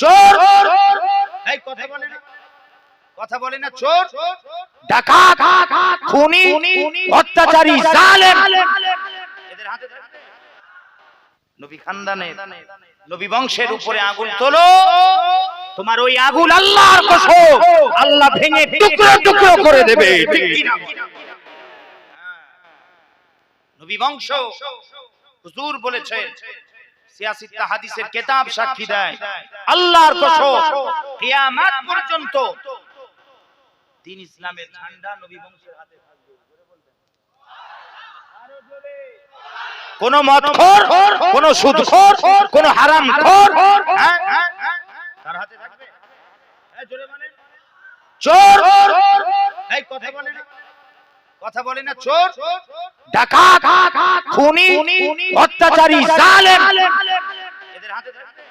চোর! এই কথা বলে না। কথা বলে না চোর! ডাকাত! খুনি! অত্যাচারী জালেম! এদের হাতে নবী খানদানে নবী বংশের উপরে আগুন তোলো। তোমার ওই আগুন আল্লাহর কসম আল্লাহ ভেঙে টুকরো টুকরো করে দেবে? নবী বংশ হুজুর বলেছেন সিয়াসিত হাদিসের কিতাব সাক্ষী দেয়। আল্লাহর কসম কিয়ামত পর্যন্ত দিন ইসলামের ঝান্ডা নবী বংশের হাতে থাকবে। কোন মদখোর কোন সুদখোর কোন হারামখোর হ্যাঁ, হ্যাঁ, হ্যাঁ, তার হাতে থাকবে। জোরে বলেন। চোর এই কথা বলে না। কথা বলে না চোর। ডাকাত খুনি অত্যাচারী জালেম এদের হাতে থাকবে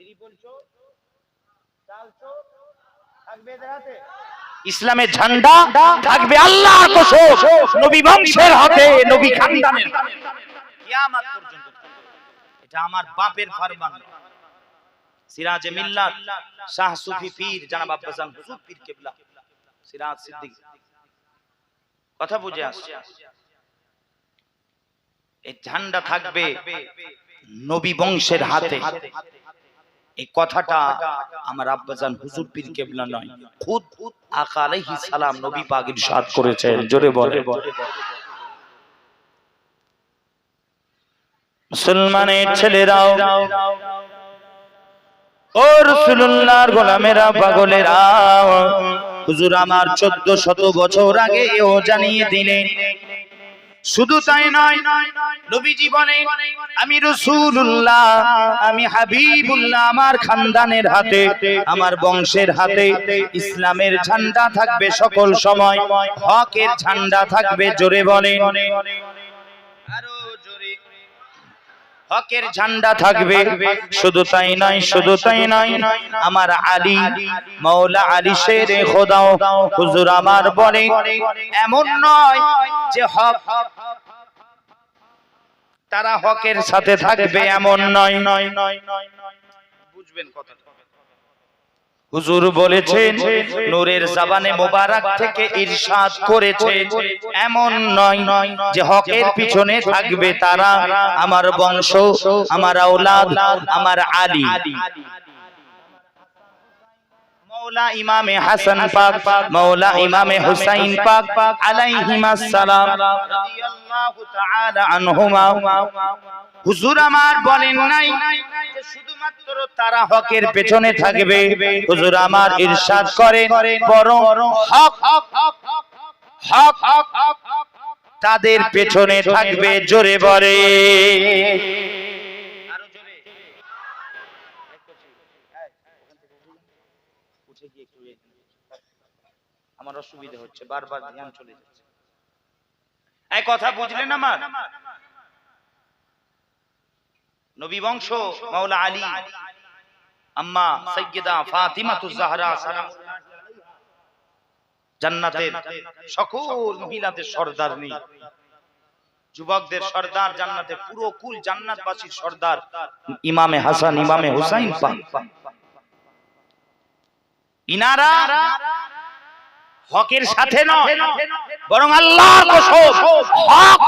ত্রিপল চোর চাল চোর থাকবে এদের হাতে ইসলামের ঝান্ডা থাকবে আল্লাহর কসম নবী বংশের হাতে নবী খানদানের কিয়ামত পর্যন্ত এটা আমার বাপের ফরমান। সিরাজে মিল্লাত শাহ সুফি পীর জানাব আব্বাসান হুজুর পীর কেবলা। সিরাজ সিদ্দিক। কথা বুঝে আসছে এই ঝান্ডা থাকবে নবী বংশের হাতে। এই কথাটা আমার আব্বাজান হুজুর পীর কেবলা নয় খুদ আকা আলাইহিস সালাম নবী পাক ইরশাদ করেছেন জোরে বলে মুসলমানের ছেলেরাও ও রসুল্লাহর গোলামেরা পাগলেরা হুজুর আমার চোদ্দ শত বছর আগে ও জানিয়ে দিলেন শুধু তাই নয়, নবী জীবনে আমি রসুল্লাহ আমি হাবিবুল্লাহ আমার খানদানের হাতে, আমার বংশের হাতে ইসলামের ঝান্ডা থাকবে সকল সময়, হকের ঝান্ডা থাকবে জোরে জোরে হকের ঝান্ডা থাকবে শুধু তাই নয় শুধু তাই নয় আমার আলী মাওলা আলী শের খোদাও হুজুর আমার বলে এমন নয় যে হক তারা হকের সাথে থাকবে এমন নয় নয় নয় নয় বুঝবেন কথাটা হুজুর বলেছেন নূরের জাবানে মোবারক থেকে ইরশাদ করেছেন। এমন নয় নয় যে হকের পিছনে থাকবে তারা আমার বংশ আমার আওলাদ আমার আলী। মৌলা ইমামে হাসান পাক মৌলা ইমামে হুসাইন পাক আলাইহিমাস সালাম। রাদিয়াল্লাহু তাআলা আনহুমা। হুজুর আমার বলেন নাই শুধুমাত্র তারা হকের পেছনে থাকবে। হুজুর আমার ইরশাদ করেন, বরং হক হক হক হক হক হক তাদের পেছনে থাকবে জোরে এ- আমার অসুবিধা হচ্ছে, বারবার ধ্যান চলে যাচ্ছে। এই কথা বুঝলেন আমার? নবী বংশ, মাওলা আলী। আম্মা সৈয়দা ফাতিমা জাহরা সালাম। জান্নাতের সকল মহিলাদের সর্দার নেই। যুবকদের সর্দার জান্নাতের পুরো কুল জান্নাতবাসীর সর্দার ইমামে হাসান, ইমামে হুসাইন পাক। ইনারা হকের সাথে নয়, বরং আল্লাহর কসম, হক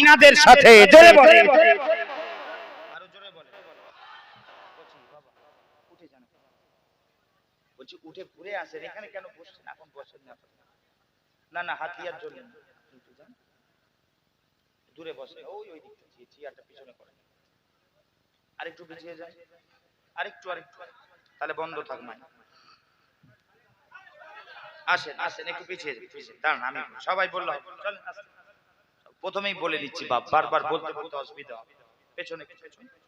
ইনাদের সাথে, জোরে বলে আরও জোরে বলে উঠে যান বলছি, উঠে ঘুরে আসেন, এখানে কেন বসছেন? এখন বসেন না না না হাতিয়ার জন্য। দূরে বসে ওই ওই দিকটা। চেয়ে- চেয়ারটা পিছনে করে আরেকটু পিছিয়ে যায় আরেকটু আরেকটু। তাহলে বন্ধ থাক মাই আসেন আসেন, একটু পিছিয়ে। দাঁড়ান, আমি সবাই বললাম প্রথমেই বলে দিচ্ছি, বাপ, বারবার বলতে বলতে অসুবিধা হবে। পেছনে পেছনে।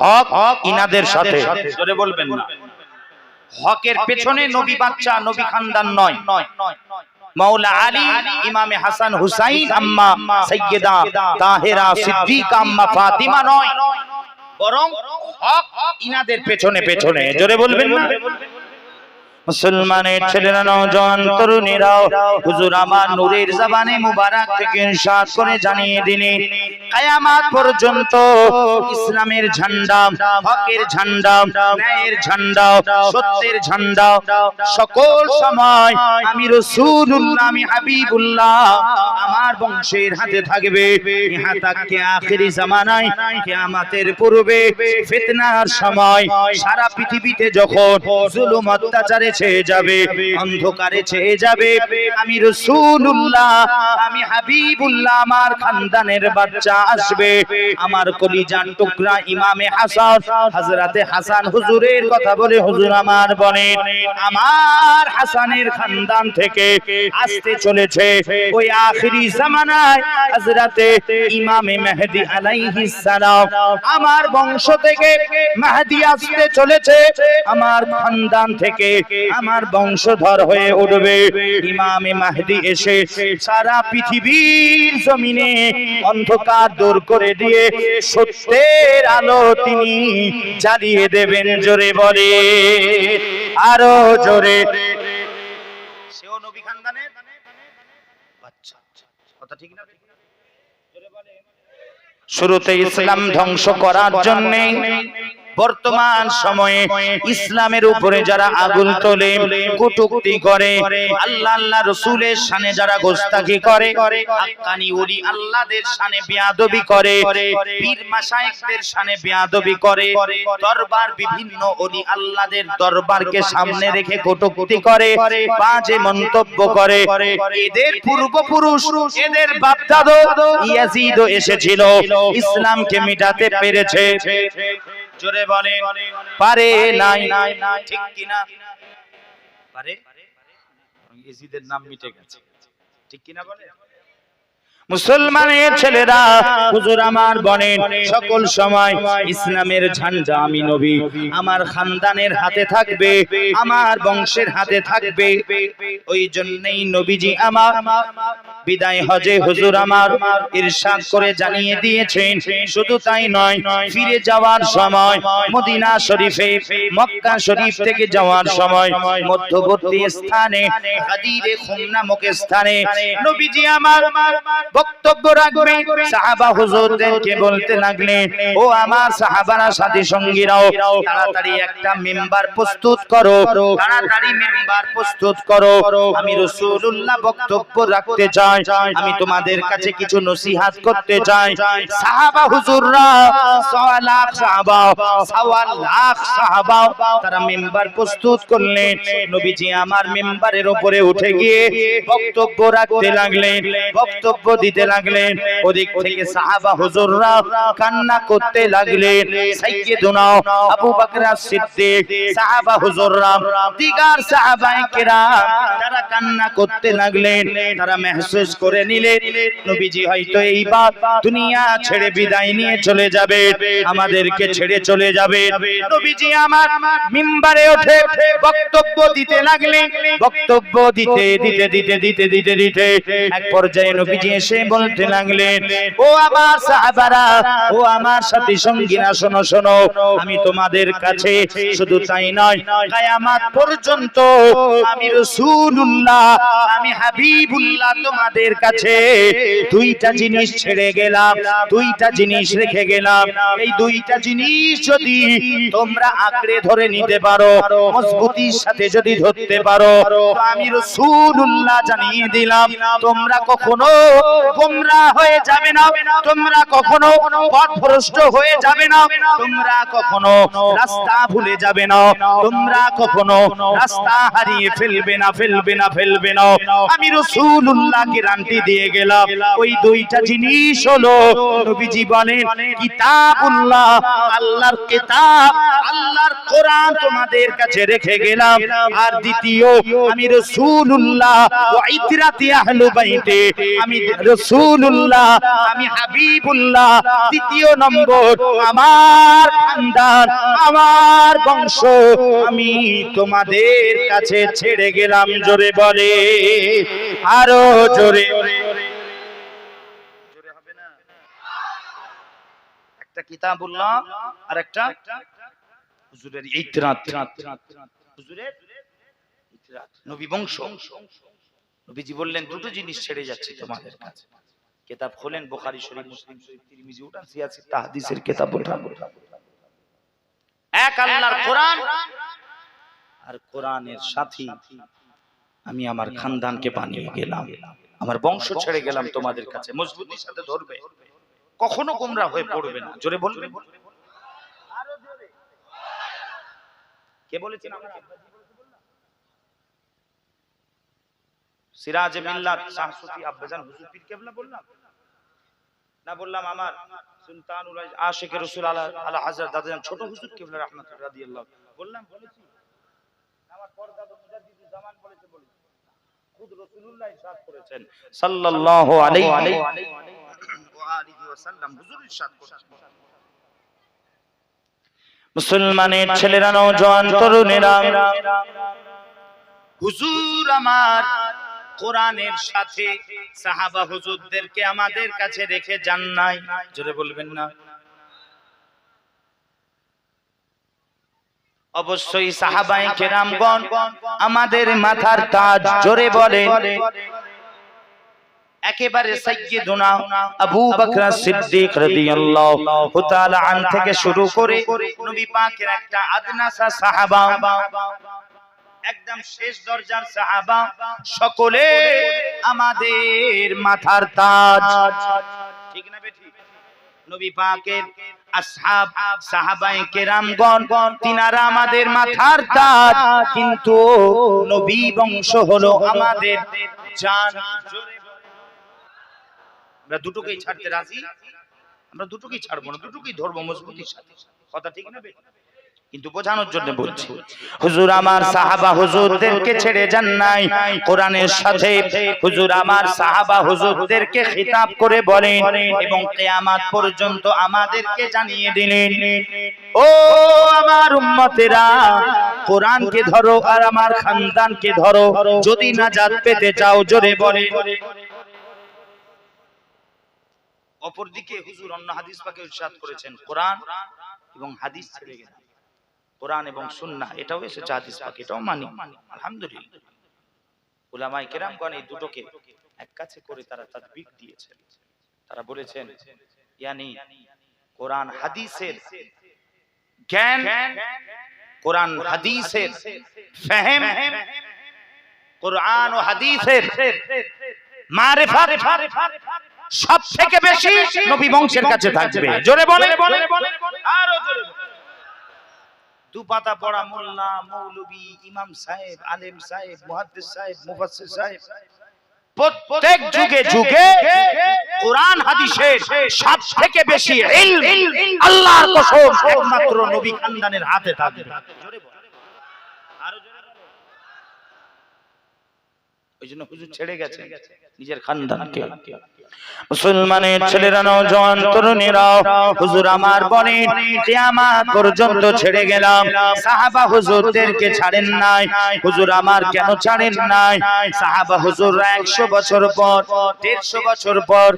হক ইনাদের সাথে। জোরে বলবেন না। হকের পেছনে নবী বাচ্চা নবী খানদান নয়। মাওলা আলী ইমামে হাসান হুসাইন আম্মা সাইয়্যিদা তাহেরা সিদ্দিক আম্মা ফাতিমা নয়। বরং হক ইনাদের পেছনে পেছনে। জোরে বলবেন না? মুসলমানের ছেলেরা নওজোয়ান তরুণীরাও হুজুর আমার নূরের জবানে মুবারক থেকে ইরশাদ করে জানিয়ে দিলেন কিয়ামত পর্যন্ত ইসলামের ঝান্ডা, হকের ঝান্ডা, ন্যায়ের ঝান্ডা, সত্যের ঝান্ডা, সকল সময় আমি রাসূলুল্লাহ, আমি হাবিবুল্লাহ, আমার বংশের হাতে থাকবে। ইহা তাকে আখেরি জামানায়, কিয়ামতের পূর্বে ফিতনার সময় সারা পৃথিবীতে যখন জুলুম অত্যাচারে ছেয়ে যাবে অন্ধকারে ছেয়ে যাবে। আমি রসুল্লাহ আমি হাবিবুল্লাহ আমার খানদানের বাচ্চা আসবে। আমার কলিজান টুকরা ইমামে হাসান হযরতে হাসান হুজুরের কথা বলে হুজুর আমার বলেন আমার হাসানের খানদান থেকে আসতে চলেছে ওই আখেরি জামানায় হযরতে ইমামে মেহেদি আলাইহিস সালাম। আমার বংশ থেকে মেহেদি আসতে চলেছে আমার খানদান থেকে আমার বংশধর হয়ে উঠবে। ইমামে মাহদি এসে সারা পৃথিবীর জমিনে অন্ধকার দূর করে দিয়ে সত্যের আলো তিনি জ্বালিয়ে দেবেন জোরে বলে। আরও জোরে। আচ্ছা ঠিক না? শুরুতে ইসলাম ধ্বংস করার জন্য বর্তমান সময়ে ইসলামের উপরে যারা আগুন তোলে কটুক্তি করে আল্লাহ আল্লাহ রসুলের সানে যারা গোস্তাকি করে হাক্কানি ওলি আল্লাহদের সানে বেয়াদবি করে পীর মাশায়েখদের সানে বেয়াদবি করে দরবার বিভিন্ন ওলি আল্লাহদের দরবারকে সামনে রেখে কটুক্তি করে বাজে মন্তব্য করে এদের পূর্বপুরুষ এদের বাপদাদো ইয়াজিদও এসেছিল ইসলামকে মিটাতে পেরেছে। জোরে বলেন পারে নাই ঠিক কিনা পারে এজিদের নাম মিটে গেছে ঠিক কিনা বলে মুসলমানের ছেলেরা, হুজুর আমার বনেন সকল সময় ইসলামের ঝান্ডা আমি নবী। আমার খানদানের হাতে থাকবে, আমার বংশের হাতে থাকবে। ওই জন্যই নবীজি আমার বিদায় হজে হুজুর আমার ইরশাদ করে জানিয়ে দিয়েছেন, শুধু তাই নয়, ফিরে যাওয়ার সময়, মদিনা শরীফে, মক্কা শরীফ থেকে যাওয়ার সময়, মধ্যবর্তী স্থানে, হাদিরে খুম নামক স্থানে, নবীজি আমার বক্তব্য রাখবে। সাহাবা হুজুরদেরকে বলতে লাগলেন ও আমার সাহাবারা, সাথী সঙ্গীরাও, তাড়াতাড়ি একটা মেম্বার প্রস্তুত করো, তাড়াতাড়ি মেম্বার প্রস্তুত করো। আমি বক্তব্য রাখতে চাই, আমি তোমাদের কাছে কিছু নসিহত করতে চাই। সাহাবা হুজুররা লাখ সাহাবা লাখ সাহাবা, তারা মেম্বার প্রস্তুত করলেন নবীজি আমার মেম্বারের উপরে উঠে গিয়ে বক্তব্য রাখতে লাগলেন বক্তব্য দিতে লাগলেন। ওদিক থেকে সাহাবা হুজুররা কান্না করতে লাগলেন। সাইয়্যিদুনা আবু বকর সিদ্দিক, সাহাবা হুজুররা, দিগার সাহাবায়ে কেরাম, তারা কান্না করতে লাগলেন। তারা মেহসুস করে নিলেন, নবীজি হয়তো এইবার দুনিয়া ছেড়ে বিদায় নিয়ে চলে যাবে, আমাদেরকে ছেড়ে চলে যাবে। নবীজি আমার মিম্বারে ওঠে বক্তব্য দিতে লাগলেন। বক্তব্য দিতে দিতে দিতে দিতে দিতে দিতে, এক পর্যায়ে নবীজি এসে বলতে লাগলেন ও আমার সাহাবারা ও আমার সাথী সঙ্গীরা শোনো শোনো আমি তোমাদের কাছে শুধু তাই নয় কিয়ামত পর্যন্ত আমি রাসূলুল্লাহ আমি হাবিবুল্লাহ তোমাদের কাছে দুইটা জিনিস ছেড়ে গেলাম দুইটা জিনিস রেখে গেলাম। এই দুইটা জিনিস যদি তোমরা আঁকড়ে ধরে নিতে পারো মজবুতির সাথে যদি ধরতে পারো আমি রাসূলুল্লাহ জানিয়ে দিলাম তোমরা কখনো গোমরা হয়ে যাবে না। তোমরা কখনো পথভ্রষ্ট হয়ে যাবে না। তোমরা কখনো রাস্তা ভুলে যাবে না। তোমরা কখনো রাস্তা হারিয়ে ফেলবে না ফেলবে না ফেলবে না। আমি রাসূলুল্লাহ গ্যারান্টি দিয়ে গেলাম। ওই দুইটা জিনিস হলো, নবীজি বলেন, কিতাবুল্লাহ, আল্লাহর কিতাব, আল্লাহর কোরআন তোমাদের কাছে রেখে গেলাম। আর দ্বিতীয়, আমি বাইতে, আমি রসুল্লাহ আমি হাবিবুল্লাহ, দ্বিতীয় নম্বর আমার খানদান, আমার বংশ। আমি তোমাদের কাছে ছেড়ে গেলাম, জোরে বলে, আরও জোরে। একটা কিতাব বললাম আর একটা নবীজি বললেন, দুটো জিনিস ছেড়ে যাচ্ছে তোমাদের কাছে। কিতাব খোলেন, বুখারী, শরীফ, মুসলিম, শরীফ, তিরমিজি উঠান সিয়াসি তাহদিসের কিতাব উঠান এক আল্লাহর কোরআন আর কোরআনের আমি আমার খানদানকে বানিয়ে গেলাম। আমার বংশ ছেড়ে গেলাম তোমাদের কাছে। মজবুতির সাথে ধরবে। কখনো গোমরা হয়ে পড়বে না। জোরে বলবে কে বলেছেন আমার আব্বাজি বলেছে বললাম? সিরাজ মিল্লাত শাহ সুফি আব্বাজান হুজুর পীর কেবলা বললাম। না বললাম আমার সুলতানুল আশিক রাসূল আলা হযরত দাদাজান ছোট হুজুর কেবলা রাহমাতুল্লাহ রাদিয়াল্লাহু বললাম, বলেছি। আমার পরদাদা মুজাদ্দিদুল জামান বলেছি খুদ রাসূলুল্লাহ ইরশাদ করেছেন। সাল্লাল্লাহু আলাইহি ওয়া আলিহি ওয়াসাল্লাম, হুজুর ইরশাদ করেছেন। মুসলমানের ছেলেরা নওজোয়ান তরুণেরা, হুজুর আমার কোরআনের সাথে সাহাবা হুজুরদেরকে আমাদের কাছে রেখে যান নাই। জোরে বলবেন না। অবশ্যই সাহাবাই কেরামগণ আমাদের মাথার তাজ জোরে বলে একেবারে সাইয়্যিদুনা আবু বকর সিদ্দিক রাদিয়াল্লাহু তাআলা আন থেকে শুরু করে নবী পাকের একটা আদনাসা সাহাবা। একদম শেষ দরজার সাহাবা সকলে আমাদের মাথার তাজ। ঠিক না বেঠি? নবী পাকের আসহাব কেরামগণ, তিনারা আমাদের মাথার তাজ। কিন্তু নবী বংশ হলো আমাদের জান। আমরা দুটোকেই ছাড়তে রাজি? আমরা দুটোকেই ছাড়বো না, দুটোকেই ধরবো মজবুতির সাথে। কথা ঠিক না? কিন্তু বোঝানোর জন্য বলছি হুজুর আমার সাহাবা হুজুরদেরকে ছেড়ে যান নাই। কোরআনের সাথে হুজুর আমার সাহাবা হুজুরদেরকে খিতাব করে বলেন এবং কিয়ামত পর্যন্ত আমাদেরকে জানিয়ে দিলেন ও আমার উম্মতেরা কোরআনকে ধরো আর আমার খানদানকে ধরো। যদি নাজাত পেতে চাও জোরে বলে। অপরদিকে হুজুর অন্য হাদিস পাকে ইরশাদ করেছেন কোরআন এবং হাদিস ছেড়ে গেলেন। কোরআন এবং সুন্নাহ, এটাও এসেছে, হাদিস পাকে, এটাও মানি। আলহামদুলিল্লাহ। উলামায়ে কেরামগণ এই দুটোকে এক কাছে করে তারা তাদবিক দিয়েছেন তারা বলেছেন, ইয়ানি কোরআন হাদিসের জ্ঞান, কোরআন হাদিসের কোরআন ও হাদিসের বেশি নবী বংশের কাছে থাকবে। জোরে বলে আরও জোরে। দু পাতা পড়া মোল্লা, মৌলবী, ইমাম সাহেব, আলেম সাহেব, মুহাদ্দিস সাহেব, মুফাসসির সাহেব প্রত্যেক যুগে যুগে কোরআন হাদিসের সব থেকে বেশি ইলম আল্লাহর কসম একমাত্র নবী খানদানের হাতে বল। ওই জন্য হুজুর ছেড়ে গেছে নিজের খানদানকে মুসলমানের ছেলেরা নওজোয়ান তরুণীরা, হুজুর আমার বলেন কিয়ামত পর্যন্ত ছেড়ে গেলাম। সাহাবা হুজুরদেরকে ছাড়েন নাই, হুজুর আমার কেন ছাড়েন নাই? সাহাবা হুজুররা 100 বছর পর 150 বছর পর,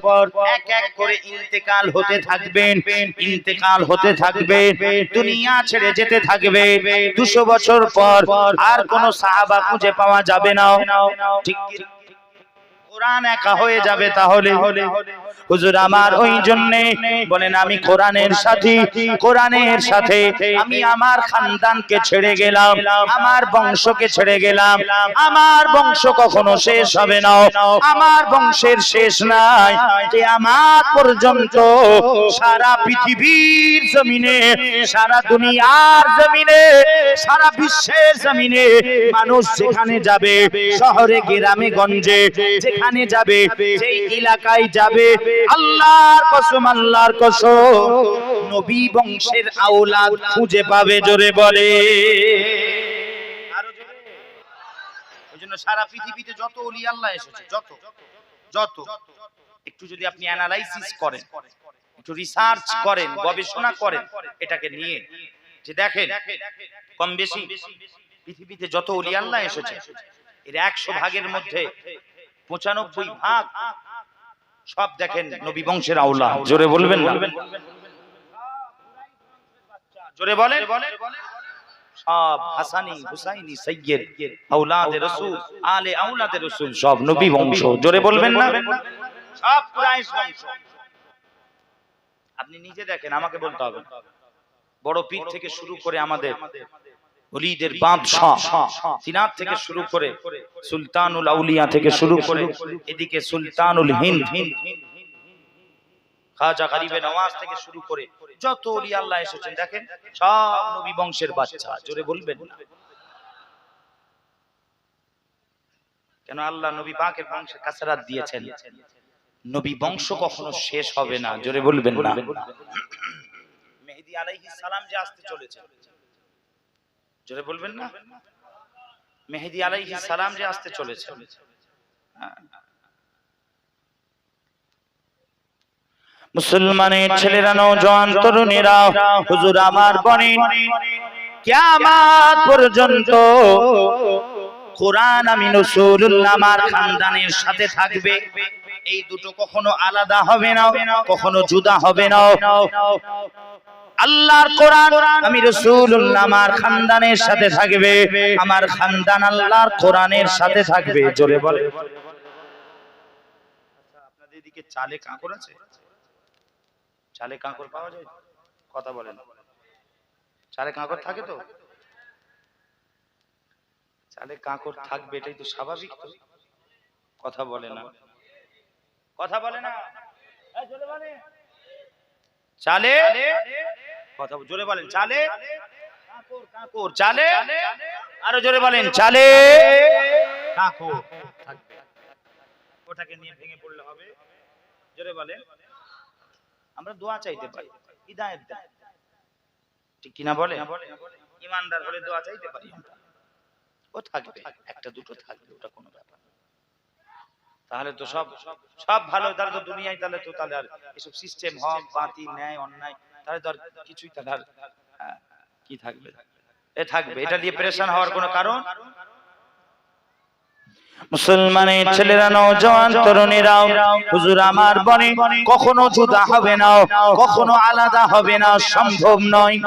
এক এক করে ইন্তেকাল হতে থাকবেন, ইন্তেকাল হতে থাকবে দুনিয়া ছেড়ে যেতে থাকবে 200 বছর পর আর কোন সাহাবা খুঁজে পাওয়া যাবে না। ঠিক? কোরআন একা হয়ে যাবে তাহলে। হুজুর আমার ওই জন্য বলেন আমি কোরআনের সাথে কোরআনের সাথে আমি আমার খানদানকে ছেড়ে গেলাম আমার বংশকে ছেড়ে গেলাম আমার বংশ কখনো শেষ হবে না। আমার বংশের শেষ নাই। কিয়ামত পর্যন্ত সারা পৃথিবীর জমিনে সারা দুনিয়ার জমিনে সারা বিশ্বের জমিনে মানুষ যেখানে যাবে শহরে গ্রামে গঞ্জে যেখানে যাবে সেই এলাকায় যাবে আল্লাহর কসম আল্লাহর কসম। নবী বংশের আওলাদ খুঁজে পাবে জোরে বলে। জন্য সারা পৃথিবীতে যত ওলি আল্লাহ এসেছে যত যত। একটু যদি আপনি অ্যানালাইসিস করেন একটু রিসার্চ করেন গবেষণা করেন এটাকে নিয়ে যে দেখেন কম বেশি পৃথিবীতে যত অলি আল্লাহ এসেছে এর একশো ভাগের মধ্যে পঁচানব্বই ভাগ সব দেখেন নবী বংশের আউলা জোরে বলবেন জোরে বলেন? সব হাসানি হুসাইনি সৈয়দ আউলাদে রাসূল আলে আউলাদে রাসূল সব নবী বংশ। জোরে বলবেন না? সব কুরাইশ বংশ। আপনি নিজে দেখেন আমাকে বলতে হবে। বড় পীর থেকে শুরু করে আমাদের ওলিদের বাদশাহ। সিনাত থেকে শুরু করে সুলতানুল আউলিয়া থেকে শুরু করে এদিকে সুলতানুল হিন্দ খাজা গরিবে নওয়াজ থেকে শুরু করে যত ওলি আল্লাহ এসেছেন দেখেন সব নবী বংশের বাচ্চা জোরে বলবেন না। কেন আল্লাহ নবী পাকের কাছারাত দিয়েছেন? নবী বংশ কখনো শেষ হবে না জোরে বলবেন না। মেহেদি আলাইহিস সালাম যে আসতে চলেছে জোরে বলবেন না? মেহেদি আলাইহিস সালাম যে আসতে চলেছে। মুসলমানের ছেলেরা নৌজওয়ান তরুণীরা, হুজুর আমার বনে। কিয়ামত পর্যন্ত কোরআন আমি রাসূলুল্লাহ আমার খানদানের সাথে থাকবে। এই দুটো কখনো আলাদা হবে না, কখনো জুদা হবে না। আল্লাহর কোরআন আমি রাসূলুল্লাহ আমার খানদানের সাথে থাকবে। আমার খানদান আল্লাহর কোরআনের সাথে থাকবে। জোরে বলে। আপনাদের এদিকে চালে কাঁকড় আছে? চালে কাঁকড় পাওয়া যায়? কথা বলেন। চালে কাঁকড় থাকে তো? চালে কাঁকড় থাকবে এটাই তো স্বাভাবিক তো। কথা বলে না। কথা বলে না। জোরে বলে। চালে? কথা জোরে বলেন চালে? কাঁকড় চালে? আরও জোরে বলেন চালে? থাকবে। ওটাকে নিয়ে ভেঙে পড়লে হবে। জোরে বলেন। আমরা দোয়া চাইতে পারি। হিদায়াত দেন ঠিক কিনা বলে? ইমানদার হলে দোয়া চাইতে পারি ও থাকবে। একটা দুটো থাকবে ওটা কোনো ব্যাপার তাহলে তো সব সব ভালো। তাহলে তো দুনিয়ায় তাহলে তো তাহলে আর এসব সিস্টেম হক বাতি ন্যায় অন্যায় তাহলে তো আর কিছুই কি থাকবে? এ থাকবে। এটা নিয়ে পরেশান হওয়ার কোনো কারণ? মুসলমানের ছেলেরা নওজওয়ান তরুণীরাও হুজুর আমার বনে কখনো জুদা হবে না কখনো আলাদা হবে না সম্ভব নয়।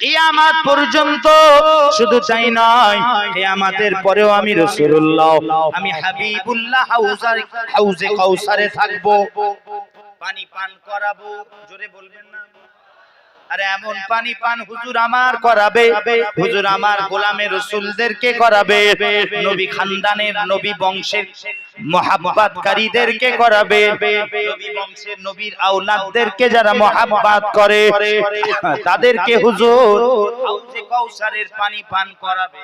কিয়ামত পর্যন্ত শুধু তাই নয় কিয়ামতের পরেও আমি রাসূলুল্লাহ আমি হাবিবুল্লাহ হাউজার হাউজে কাউসারে থাকব। পানি পান করাবো। জোরে বলবেন না। আরে এমন পানি পান হুজুর আমার করাবে। হুজুর আমার গোলামের রসুলদেরকে করাবে। নবী খানদানের নবী বংশের মহাব্বাতকারীদেরকে করাবে। নবী বংশের নবীর আওলাদদেরকে যারা মহাব্বাত করে তাদেরকে হুজুর হাউজে কাউসারের পানি পান করাবে।